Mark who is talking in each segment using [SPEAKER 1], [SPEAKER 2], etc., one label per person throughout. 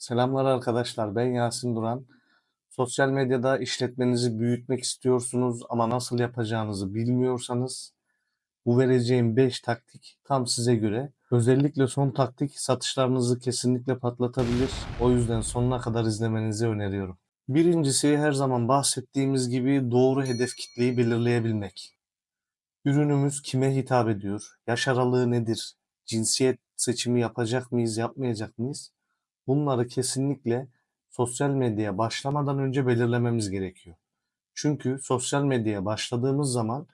[SPEAKER 1] Selamlar arkadaşlar, ben Yasin Duran. Sosyal medyada işletmenizi büyütmek istiyorsunuz ama nasıl yapacağınızı bilmiyorsanız bu vereceğim 5 taktik tam size göre. Özellikle son taktik satışlarınızı kesinlikle patlatabilir. O yüzden sonuna kadar izlemenizi öneriyorum. Birincisi her zaman bahsettiğimiz gibi doğru hedef kitleyi belirleyebilmek. Ürünümüz kime hitap ediyor? Yaş aralığı nedir? Cinsiyet seçimi yapacak mıyız, yapmayacak mıyız? Bunları kesinlikle sosyal medyaya başlamadan önce belirlememiz gerekiyor. Çünkü sosyal medyaya başladığımız zaman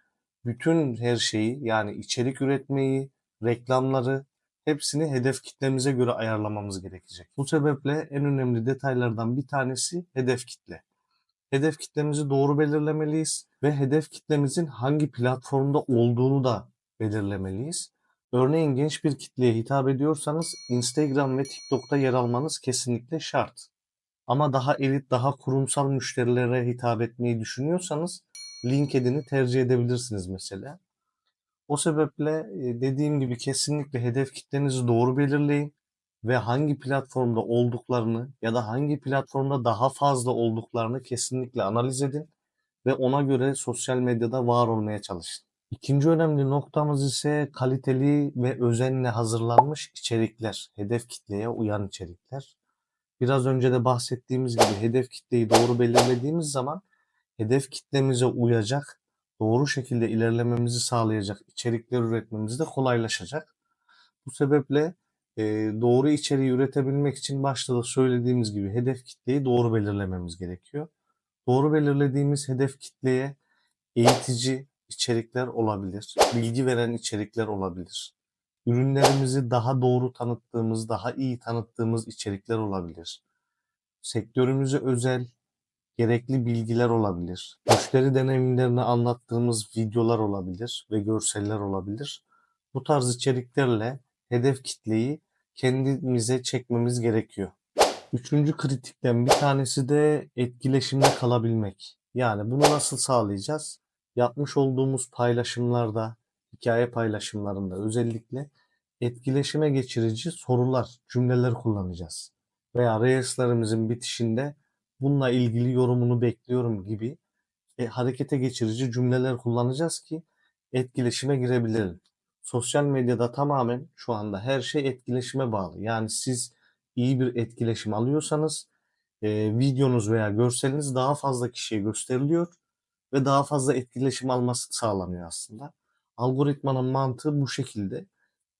[SPEAKER 1] bütün her şeyi yani içerik üretmeyi, reklamları hepsini hedef kitlemize göre ayarlamamız gerekecek. Bu sebeple en önemli detaylardan bir tanesi hedef kitle. Hedef kitlemizi doğru belirlemeliyiz ve hedef kitlemizin hangi platformda olduğunu da belirlemeliyiz. Örneğin genç bir kitleye hitap ediyorsanız Instagram ve TikTok'ta yer almanız kesinlikle şart. Ama daha elit, daha kurumsal müşterilere hitap etmeyi düşünüyorsanız LinkedIn'i tercih edebilirsiniz mesela. O sebeple e, dediğim gibi kesinlikle hedef kitlenizi doğru belirleyin ve hangi platformda olduklarını ya da hangi platformda daha fazla olduklarını kesinlikle analiz edin ve ona göre sosyal medyada var olmaya çalışın. İkinci önemli noktamız ise kaliteli ve özenle hazırlanmış içerikler, hedef kitleye uyan içerikler. Biraz önce de bahsettiğimiz gibi hedef kitleyi doğru belirlediğimiz zaman hedef kitlemize uyacak, doğru şekilde ilerlememizi sağlayacak içerikler üretmemiz de kolaylaşacak. Bu sebeple e, doğru içeriği üretebilmek için başta da söylediğimiz gibi hedef kitleyi doğru belirlememiz gerekiyor. Doğru belirlediğimiz hedef kitleye eğitici içerikler olabilir, bilgi veren içerikler olabilir. Ürünlerimizi daha doğru tanıttığımız, daha iyi tanıttığımız içerikler olabilir. Sektörümüze özel, gerekli bilgiler olabilir. Müşteri deneyimlerini anlattığımız videolar olabilir ve görseller olabilir. Bu tarz içeriklerle hedef kitleyi kendimize çekmemiz gerekiyor. Üçüncü kritikten bir tanesi de etkileşimde kalabilmek. Yani bunu nasıl sağlayacağız? Yapmış olduğumuz paylaşımlarda, hikaye paylaşımlarında özellikle etkileşime geçirici sorular, cümleler kullanacağız. Veya Reels'lerimizin bitişinde bununla ilgili yorumunu bekliyorum gibi e, harekete geçirici cümleler kullanacağız ki etkileşime girebilelim. Sosyal medyada tamamen şu anda her şey etkileşime bağlı. Yani siz iyi bir etkileşim alıyorsanız e, videonuz veya görseliniz daha fazla kişiye gösteriliyor ve daha fazla etkileşim alması sağlanıyor aslında. Algoritmanın mantığı bu şekilde.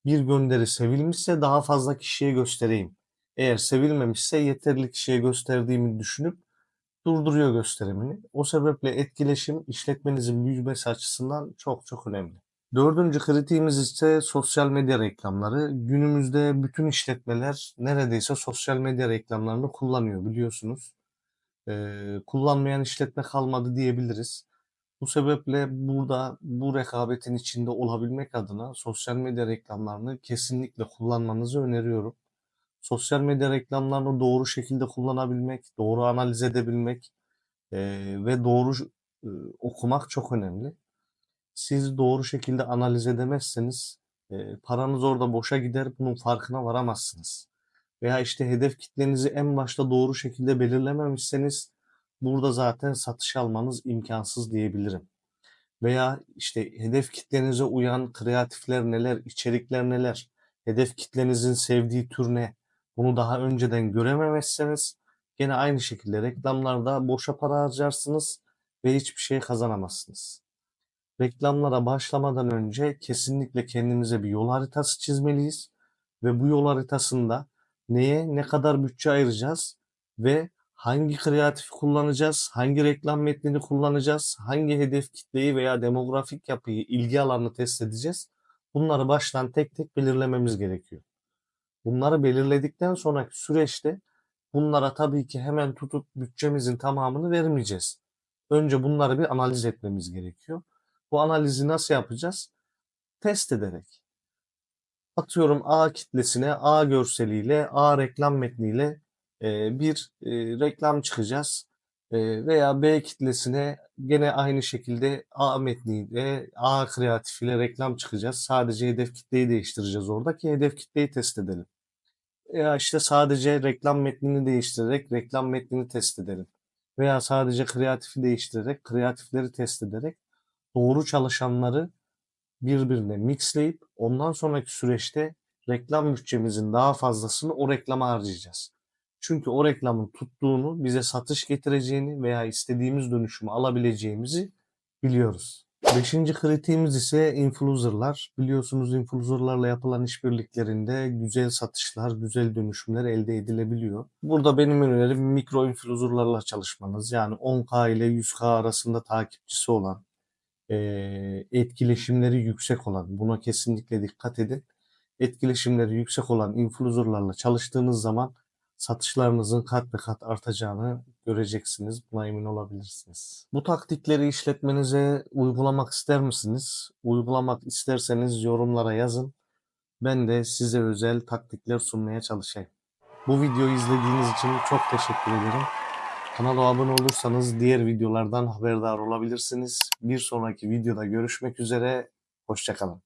[SPEAKER 1] Bir gönderi sevilmişse daha fazla kişiye göstereyim. Eğer sevilmemişse yeterli kişiye gösterdiğimi düşünüp durduruyor gösterimini. O sebeple etkileşim işletmenizin büyümesi açısından çok çok önemli. Dördüncü kritiğimiz ise sosyal medya reklamları. Günümüzde bütün işletmeler neredeyse sosyal medya reklamlarını kullanıyor biliyorsunuz. Ee, kullanmayan işletme kalmadı diyebiliriz. Bu sebeple burada bu rekabetin içinde olabilmek adına sosyal medya reklamlarını kesinlikle kullanmanızı öneriyorum. Sosyal medya reklamlarını doğru şekilde kullanabilmek, doğru analiz edebilmek e, ve doğru e, okumak çok önemli. Siz doğru şekilde analiz edemezseniz e, paranız orada boşa gider, bunun farkına varamazsınız. Veya işte hedef kitlenizi en başta doğru şekilde belirlememişseniz burada zaten satış almanız imkansız diyebilirim. Veya işte hedef kitlenize uyan kreatifler neler, içerikler neler, hedef kitlenizin sevdiği tür ne, bunu daha önceden görememezseniz gene aynı şekilde reklamlarda boşa para harcarsınız ve hiçbir şey kazanamazsınız. Reklamlara başlamadan önce kesinlikle kendimize bir yol haritası çizmeliyiz ve bu yol haritasında neye ne kadar bütçe ayıracağız ve hangi kreatif kullanacağız, hangi reklam metnini kullanacağız, hangi hedef kitleyi veya demografik yapıyı, ilgi alanını test edeceğiz. Bunları baştan tek tek belirlememiz gerekiyor. Bunları belirledikten sonraki süreçte bunlara tabii ki hemen tutup bütçemizin tamamını vermeyeceğiz. Önce bunları bir analiz etmemiz gerekiyor. Bu analizi nasıl yapacağız? Test ederek. Atıyorum A kitlesine A görseliyle, A reklam metniyle e, bir e, reklam çıkacağız. E, veya B kitlesine gene aynı şekilde A metniyle, A kreatif ile reklam çıkacağız. Sadece hedef kitleyi değiştireceğiz orada ki hedef kitleyi test edelim. Veya işte sadece reklam metnini değiştirerek reklam metnini test edelim. Veya sadece kreatifi değiştirerek kreatifleri test ederek doğru çalışanları birbirine mixleyip ondan sonraki süreçte reklam bütçemizin daha fazlasını o reklama harcayacağız. Çünkü o reklamın tuttuğunu, bize satış getireceğini veya istediğimiz dönüşümü alabileceğimizi biliyoruz. Beşinci kritiğimiz ise influencerlar. Biliyorsunuz influencerlarla yapılan işbirliklerinde güzel satışlar, güzel dönüşümler elde edilebiliyor. Burada benim önerim mikro influencerlarla çalışmanız. Yani 10K ile 100K arasında takipçisi olan, eee, etkileşimleri yüksek olan, buna kesinlikle dikkat edin. Etkileşimleri yüksek olan influencerlarla çalıştığınız zaman satışlarınızın kat be kat artacağını göreceksiniz. Buna emin olabilirsiniz. Bu taktikleri işletmenize uygulamak ister misiniz? Uygulamak isterseniz yorumlara yazın. Ben de size özel taktikler sunmaya çalışayım. Bu videoyu izlediğiniz için çok teşekkür ederim. Kanala abone olursanız diğer videolardan haberdar olabilirsiniz. Bir sonraki videoda görüşmek üzere. Hoşçakalın.